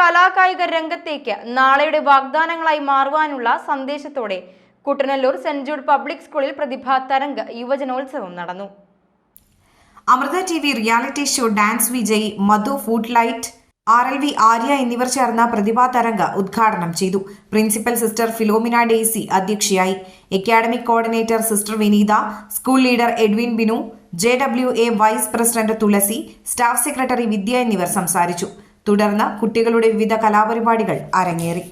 കലാകായിക രംഗത്തേക്ക് നാളെയുടെ വാഗ്ദാനങ്ങളായി മാറുവാനുള്ള സന്ദേശത്തോടെ കുട്ടനല്ലൂർ സെന്റ് ജൂഡ് പബ്ലിക് സ്കൂളിൽ പ്രതിഭാ തരംഗ് യുവജനോത്സവം നടന്നു. Amrita T V reality show dance Vijay Madhu food light R L V Arya എന്നിവർ ചേർന്ന പ്രതിഭാ തരംഗ ഉദ്ഘാടനം ചെയ്തു. പ്രിൻസിപ്പൽ സിസ്റ്റർ ഫിലോമിന ഡേസി അധ്യക്ഷയായി. Academic coordinator sister Vineetha school leader Edwin Binu J W A vice president Thulasi staff secretary Vidya എന്നിവർ സംസാരിച്ചു. തുടർന്ന് കുട്ടികളുടെ വിവിധ കലാപരിപാടികൾ അരങ്ങേറി.